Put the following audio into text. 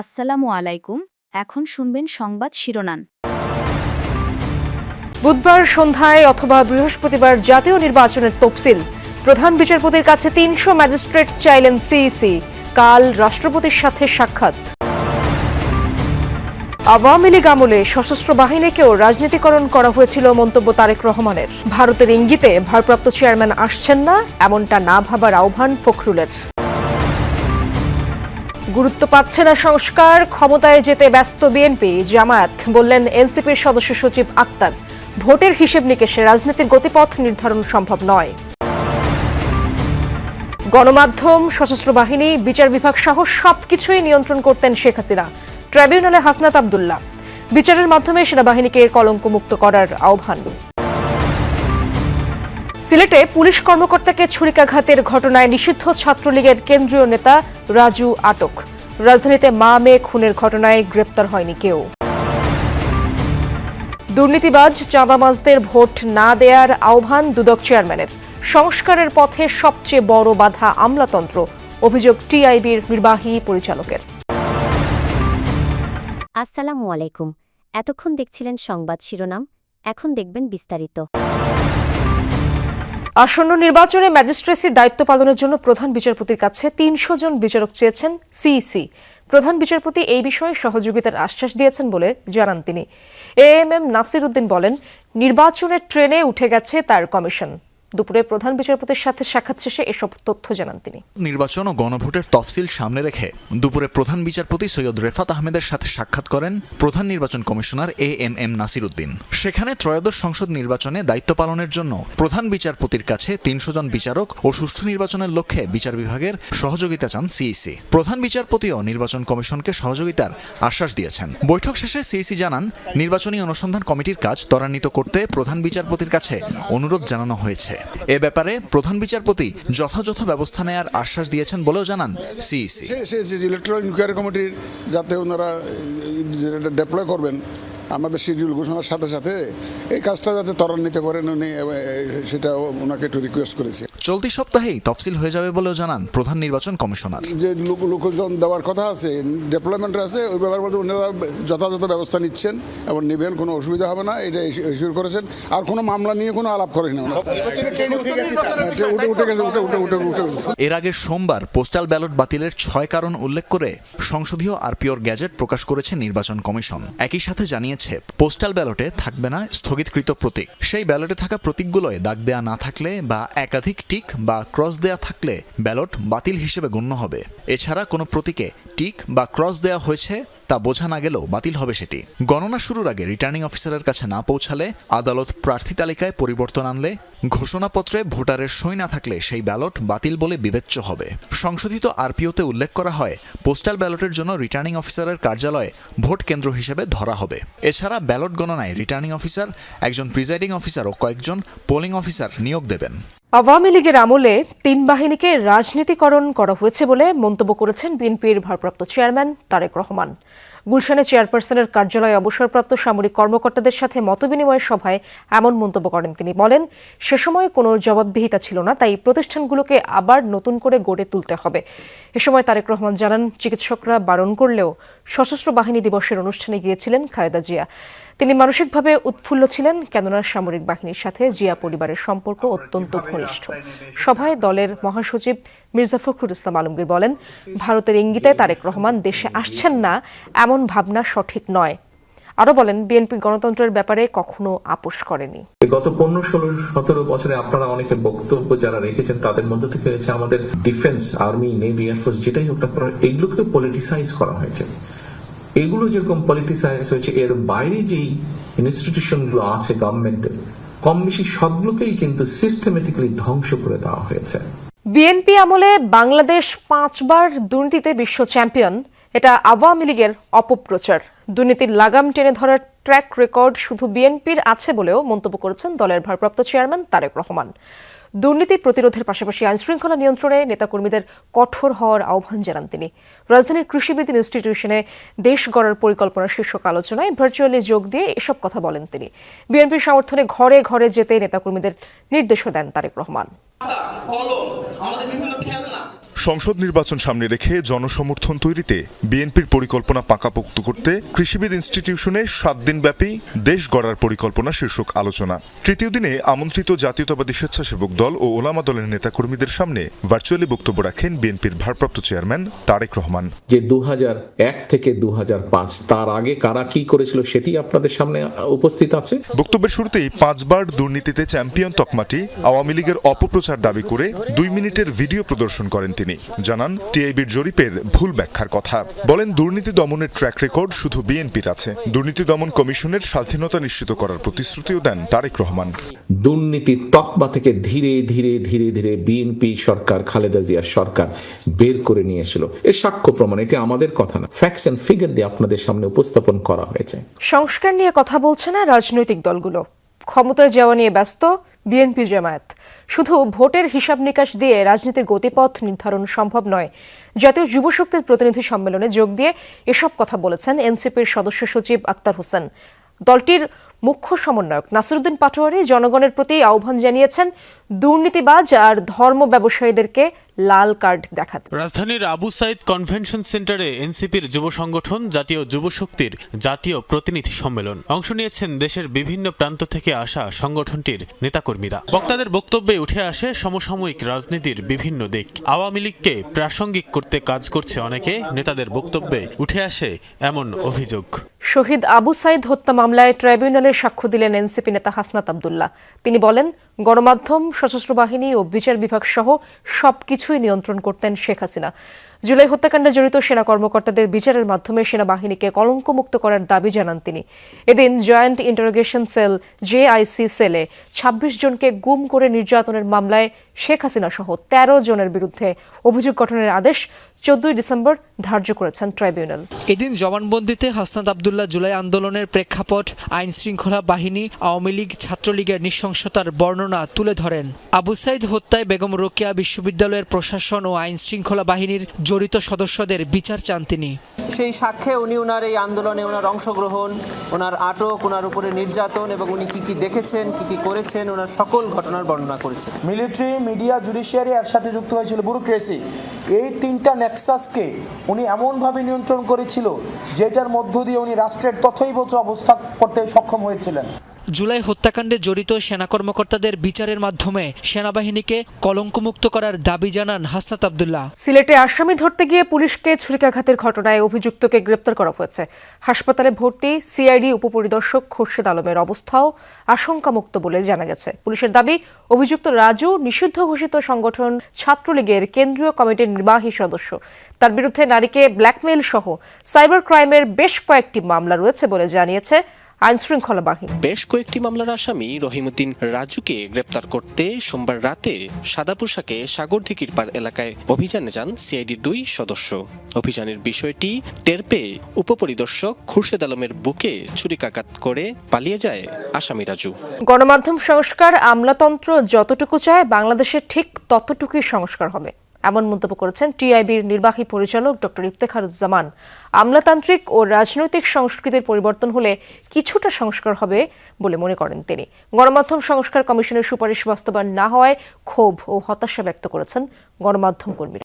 আসসালামু আলাইকুম, এখন শুনবেন সংবাদ শিরোনাম। বুধবার সন্ধ্যায় অথবা বৃহস্পতিবার জাতীয় নির্বাচনের তফসিল। প্রধান বিচারপতির কাছে তিনশো ম্যাজিস্ট্রেট চাইলেন সিইসি। কাল রাষ্ট্রপতির সাথে সাক্ষাৎ। আওয়ামী লীগ আমলে সশস্ত্র বাহিনীকেও রাজনীতিকরণ করা হয়েছিল মন্তব্য তারেক রহমানের। ভারতের ইঙ্গিতে ভারপ্রাপ্ত চেয়ারম্যান আসছেন না, এমনটা না ভাবার আহ্বান ফখরুলের। গুরুত্ব পাচ্ছে না সংস্কার, ক্ষমতায় যেতে ব্যস্ত বিএনপি। জামায়াত বললেন, এনসিপির সদস্য সচিব আক্তার, ভোটের হিসেব নিকেশে রাজনীতির গতিপথ নির্ধারণ সম্ভব নয়। গণমাধ্যম, সশস্ত্র বাহিনী, বিচার বিভাগ সহ সবকিছুই নিয়ন্ত্রণ করতেন শেখ হাসিনা, ট্রাইব্যুনালে হাসনাত আবদুল্লাহ। বিচারের মাধ্যমে সেনাবাহিনীকে কলঙ্কমুক্ত করার আহ্বান। সিলেটে পুলিশ কর্মকর্তাকে ছুরিকাঘাতের ঘটনায় নিষিদ্ধ ছাত্রলীগের কেন্দ্রীয় নেতা রাজু আটক। রাজধানীতে মা মেয়ে খুনের ঘটনায় গ্রেপ্তার হয়নি কেউ। দুর্নীতিবাজ চাঁদাবাজদের ভোট না দেয়ার আহ্বান দুদক চেয়ারম্যানের। সংস্কারের পথে সবচেয়ে বড় বাধা আমলাতন্ত্র, অভিযোগ টিআইবির নির্বাহী পরিচালকের। আসসালামু আলাইকুম। এতক্ষণ দেখছিলেন সংবাদ শিরোনাম, এখন দেখবেন বিস্তারিত। আসন্ন নির্বাচনে ম্যাজিস্ট্রেসির দায়িত্ব পালনের জন্য প্রধান বিচারপতির কাছে তিনশো জন বিচারক চেয়েছেন সিইসি। প্রধান বিচারপতি এই বিষয়ে সহযোগিতার আশ্বাস দিয়েছেন বলে জানান তিনি। A M M Nasir Uddin বলেন, নির্বাচনের ট্রেনে উঠে গেছে তার কমিশন। দুপুরে প্রধান বিচারপতির সাথে সাক্ষাৎ শেষে এসব তথ্য জানান তিনি। নির্বাচন ও গণভোটের তফসিল সামনে রেখে দুপুরে প্রধান বিচারপতি সৈয়দ রেফাত আহমেদের সাথে সাক্ষাৎ করেন প্রধান নির্বাচন commissioner A M M Nasir Uddin সেখানে ত্রয়োদশ সংসদ নির্বাচনে দায়িত্ব পালনের জন্য প্রধান বিচারপতির কাছে তিনশো জন বিচারক ও সুষ্ঠু নির্বাচনের লক্ষ্যে বিচার বিভাগের সহযোগিতা চান সিইসি। প্রধান বিচারপতিও নির্বাচন কমিশনকে সহযোগিতার আশ্বাস দিয়েছেন। বৈঠক শেষে সিইসি জানান, নির্বাচনী অনুসন্ধান কমিটির কাজ ত্বরান্বিত করতে প্রধান বিচারপতির কাছে অনুরোধ জানানো হয়েছে। এ ব্যাপারে প্রধান বিচারপতি যথাযথ ব্যবস্থা নেয়ার আশ্বাস দিয়েছেন বলেও জানান সিইসি। ইলেকট্রনিক ইনকোয়ারি কমিটির যাতে ওনারা ডেপ্লয় করবেন আমাদের শিডিউল ঘোষণার সাথে সাথে এই কাজটা যাতে ত্বরান্বিত করেন উনি সেটা ওনাকে একটু রিকোয়েস্ট করেছে। চলতি সপ্তাহেই তফসিল হয়ে যাবে বলেও জানান প্রধান নির্বাচন কমিশনার। যে লোক লোকজন দেওয়ার কথা আছে ডেভেলপমেন্ট আছে ওই ব্যাপারে ওনারা যথাযথ ব্যবস্থা নিচ্ছেন এবং নেবেন কোনো অসুবিধা হবে না এটা ইস্যুর করেছেন। আর কোনো মামলা নিয়ে কোনো আলাপ করেন না এর আগে সোমবার পোস্টাল ব্যালট বাতিলের ছয় কারণ উল্লেখ করে সংসদীয় আরপিওর গ্যাজেট প্রকাশ করেছে নির্বাচন কমিশন। একই সাথে জানিয়েছে পোস্টাল ব্যালটে থাকবে না স্থগিতকৃত প্রতীক। সেই ব্যালটে থাকা প্রতীকগুলোয় দাগ দেয়া না থাকলে বা একাধিক টিক বা ক্রস দেয়া থাকলে ব্যালট বাতিল হিসেবে গণ্য হবে। এছাড়া কোনো প্রতীকে টিক বা ক্রস দেয়া হয়েছে তা বোঝা না গেলেও বাতিল হবে সেটি। গণনা শুরুর আগে রিটার্নিং অফিসারের কাছে না পৌঁছালে আদালত প্রার্থী তালিকায় পরিবর্তন আনলে ঘোষণাপত্রে ভোটারের সই না থাকলে সেই ব্যালট বাতিল বলে বিবেচ্য হবে। সংশোধিত আরপিওতে উল্লেখ করা হয়, পোস্টাল ব্যালটের জন্য রিটার্নিং অফিসারের কার্যালয়ে ভোট কেন্দ্র হিসেবে ধরা হবে। এছাড়া ব্যালট গণনায় রিটার্নিং অফিসার, একজন প্রিজাইডিং অফিসার ও কয়েকজন পোলিং অফিসার নিয়োগ দেবেন। আওয়ামী লীগের আমলে তিন বাহিনীকে রাজনীতিকরণ করা হয়েছে বলে মন্তব্য করেছেন বিএনপির ভারপ্রাপ্ত চেয়ারম্যান তারেক রহমান। গুলশানে চেয়ারপারসনের কার্যালয়ে অবসরপ্রাপ্ত সামরিক কর্মকর্তাদের সাথে মতবিনিময় সভায় এমন মন্তব্য করেন তিনি। বলেন, সে সময় কোনো জবাবদিহিতা ছিল না, তাই প্রতিষ্ঠানগুলোকে আবার নতুন করে গড়ে তুলতে হবে। এ সময় তারেক রহমান জানান, চিকিৎসকরা বারণ করলেও সশস্ত্র বাহিনী দিবসের অনুষ্ঠানে গিয়েছিলেন খালেদা জিয়া। তিনি মানসিকভাবে উৎফুল্ল ছিলেন, কেননা সামরিক বাহিনীর সাথে জিয়া পরিবারের সম্পর্ক অত্যন্ত ঘনিষ্ঠ। সভায় দলের মহাসচিব মির্জা ফখরুল ইসলাম আলমগীর বলেন, ভারতের ইঙ্গিতে তারেক রহমান দেশে আসছেন না, এমন ভাবনা সঠিক নয়। আরও বলেন বিএনপি গণতন্ত্রের ব্যাপারে কখনো আপোষ করেনি। গত পনেরো ষোলো সতেরো বছরে আপনারা অনেকে বক্তব্য যারা রেখেছেন তাদের মধ্যে থেকে হচ্ছে আমাদের ডিফেন্স আর্মি নেভি এয়ারফোর্স যেটাই হোক না এগুলোকে পলিটিসাইজ করা হয়েছে। এগুলো যেরকম পলিটিসাইজ হয়েছে এর বাইরে যেই ইনস্টিটিউশনগুলো আছে গভর্নমেন্টের কম বেশি সবগুলোকেই কিন্তু সিস্টেমেটিক্যালি ধ্বংস করে দেওয়া হয়েছে। বিএনপি আমলে বাংলাদেশ পাঁচবার দুর্নীতিতে বিশ্ব চ্যাম্পিয়ন এটা আওয়ামী লীগের অপপ্রচার। দুর্নীতির লাগাম টেনে ধরার ট্র্যাক রেকর্ড শুধু বিএনপির আছে বলেও মন্তব্য করেছেন দলের ভারপ্রাপ্ত চেয়ারম্যান তারেক রহমান। দুর্নীতি প্রতিরোধের পাশাপাশি আইনশৃঙ্খলা নিয়ন্ত্রণে নেতাকর্মীদের কঠোর হওয়ার আহ্বান জানান তিনি। রাজধানীর কৃষিবিদ ইনস্টিটিউশনে দেশ গড়ার পরিকল্পনা শীর্ষক আলোচনায় ভার্চুয়ালি যোগ দিয়ে এসব কথা বলেন তিনি। বিএনপির সমর্থনে ঘরে ঘরে যেতে নেতাকর্মীদের নির্দেশও দেন তারেক রহমান। আমাদের বিভিন্ন খেলনা সংসদ নির্বাচন সামনে রেখে জনসমর্থন তৈরিতে বিএনপির পরিকল্পনা পাকাপোক্ত করতে কৃষিবিদ ইনস্টিটিউশনে সাত দিনব্যাপী দেশ গড়ার পরিকল্পনা শীর্ষক আলোচনা। তৃতীয় দিনে আমন্ত্রিত জাতীয়তাবাদী স্বেচ্ছাসেবক দল ও ওলামা দলের নেতাকর্মীদের সামনে ভার্চুয়ালি বক্তব্য রাখেন বিএনপির ভারপ্রাপ্ত চেয়ারম্যান তারেক রহমান। যে দু হাজার এক থেকে দু হাজার পাঁচ তার আগে কারা কি করেছিল সেটি আপনাদের সামনে উপস্থিত আছে? বক্তব্যের শুরুতেই পাঁচবার দুর্নীতিতে চ্যাম্পিয়ন তকমাটি আওয়ামী লীগের অপপ্রচার দাবি করে দুই মিনিটের ভিডিও প্রদর্শন করেন তিনি। জানান টিআইবির জরিপের ভুল ব্যাখ্যার কথা। বলেন দুর্নীতি দমনের ট্র্যাক রেকর্ড শুধু বিএনপির আছে। দুর্নীতি দমন কমিশনের স্বাধীনতা নিশ্চিত করার প্রতিশ্রুতিও দেন তারেক রহমান। দুর্নীতি তকমা থেকে ধীরে ধীরে ধীরে ধীরে বিএনপি সরকার খালেদা জিয়ার সরকার বের করে নিয়ে এসেছিল। এর সাক্ষ্য প্রমাণ এটি আমাদের কথা না। ফ্যাক্টস এন্ড ফিগার দিয়ে আপনাদের সামনে উপস্থাপন করা হয়েছে। সংস্কার নিয়ে কথা বলছে না রাজনৈতিক দলগুলো। ক্ষমতায় যাওয়া নিয়ে ব্যস্ত বিএনপি জামায়াত। শুধু ভোটের হিসাব নিকাশ দিয়ে রাজনীতির গতিপথ নির্ধারণ সম্ভব নয়। জাতীয় যুব শক্তির প্রতিনিধি সম্মেলনে যোগ দিয়ে এসব কথা বলেছেন এনসিপির সদস্য সচিব আক্তার হোসেন। দলটির মুখ্য সমন্বয়ক। নাসিরুদ্দিন পাটোয়ারি জনগণের প্রতি আহ্বান জানিয়েছেন, দুর্নীতিবাজ আর ধর্ম ব্যবসায়ীদেরকে লাল কার্ড দেখাতে। রাজধানীর আবু সাইদ কনভেনশন সেন্টারে এনসিপির যুব সংগঠন, জাতীয় যুব শক্তির জাতীয় প্রতিনিধি সম্মেলন। অংশ নিয়েছেন দেশের বিভিন্ন প্রান্ত থেকে আসা সংগঠনটির নেতাকর্মীরা। বক্তাদের বক্তব্যে উঠে আসে সমসাময়িক রাজনীতির বিভিন্ন দিক। আওয়ামী লীগকে প্রাসঙ্গিক করতে কাজ করছে অনেকে, নেতাদের বক্তব্যে উঠে আসে এমন অভিযোগ। শহীদ আবু সাইদ হত্যা মামলায় ট্রাইব্যুনালে সাক্ষ্য দিলেন এনসিপি নেতা হাসনাত আবদুল্লাহ। তিনি বলেন, গণমাধ্যম, সশস্ত্র বাহিনী ও বিচার বিভাগ সহ সবকিছুই নিয়ন্ত্রণ করতেন শেখ হাসিনা। জুলাই হত্যাকাণ্ডে জড়িত সেনা কর্মকর্তাদের বিচারের মাধ্যমে সেনাবাহিনীকে কলঙ্কমুক্ত করার দাবি জানান তিনি। এদিন জয়েন্ট ইন্টারোগেশন সেল, জেআইসি সেলে ২৬ জনকে গুম করে নির্যাতনের মামলায় শেখ হাসিনা সহ তেরো জনের বিরুদ্ধে অভিযোগ গঠনের আদেশ চোদ্দই ডিসেম্বর ধার্য করেছেন ট্রাইব্যুনাল। এদিন জবানবন্দিতে হাসনাত আবদুল্লাহ জুলাই আন্দোলনের প্রেক্ষাপট আইন শৃঙ্খলা বাহিনী, আওয়ামী লীগ, ছাত্রলীগের নৃশংসতার বর্ণনা তুলে ধরেন। আবু সাইদ হত্যায় বেগম রোকেয়া বিশ্ববিদ্যালয়ের প্রশাসন ও আইন শৃঙ্খলা বাহিনীর জড়িত সদস্যদের বিচার চান তিনি। সেই সাক্ষ্যে উনি ওনার এই আন্দোলনে ওনার অংশগ্রহণ ওনার আটক ওনার উপরে নির্যাতন এবং উনি কি কি দেখেছেন, কি কি করেছেন ওনার সকল ঘটনার বর্ণনা করেছেন। মিলিটারি, মিডিয়া, জুডিশিয়ারি এর সাথে যুক্ত হয়েছিল ব্যুরোক্রেসি এই তিনটা নেক্সাসকে উনি এমনভাবে নিয়ন্ত্রণ করেছিল, যেটার মধ্য দিয়ে উনি রাষ্ট্রের তথৈবচ অবস্থা করতে সক্ষম হয়েছিলেন। জুলাই হত্যাকাণ্ডে জড়িত সেনা কর্মকর্তাদের বিচারের মাধ্যমে সেনাবাহিনীকে কলঙ্কমুক্ত করার দাবি জানান হাসনাত আবদুল্লাহ। সিলেটে আসামি ধরতে গিয়ে পুলিশকে ছুরিকাঘাতের ঘটনায় অভিযুক্তকে গ্রেপ্তার করা হয়েছে। হাসপাতালে ভর্তি সিআইডি উপপরিদর্শক খোরশেদ আলমের অবস্থাও আশঙ্কামুক্ত বলে জানা গেছে। পুলিশের দাবি, অভিযুক্ত রাজু নিষিদ্ধ ঘোষিত সংগঠন ছাত্রলীগের কেন্দ্রীয় কমিটির নির্বাহী সদস্য। তার বিরুদ্ধে নারীকে ব্ল্যাকমেইল সহ সাইবার ক্রাইমের বেশ কয়েকটি মামলা রয়েছে বলে জানিয়েছে আইন শৃঙ্খলা বাহিনী। বেশ কয়েকটি মামলার আসামি রহিমউদ্দিন রাজুকে গ্রেপ্তার করতে সোমবার রাতে সাদা পোশাকে সাগরদিঘির পার এলাকায় অভিযানে যান সিআইডির দুই সদস্য। অভিযানের বিষয়টি টের পেয়ে উপপরিদর্শক খুরশেদ আলমের বুকে ছুরিকাঘাত করে পালিয়ে যায় আসামি রাজু। গণমাধ্যম সংস্কার আমলাতন্ত্র যতটুকু চায় বাংলাদেশের ঠিক ততটুকুই সংস্কার হবে। এমন মন্তব্য করেছেন টিআইবির নির্বাহী পরিচালক ডক্টর ইফতেখারুজ্জামান। আমলাতান্ত্রিক ও রাজনৈতিক সংস্কৃতির পরিবর্তন হলে কিছুটা সংস্কার হবে বলে মনে করেন তিনি। গণমাধ্যম সংস্কার কমিশনের সুপারিশ বাস্তবায়ন না হওয়ায় ক্ষোভ ও হতাশা ব্যক্ত করেছেন গণমাধ্যম কর্মীরা।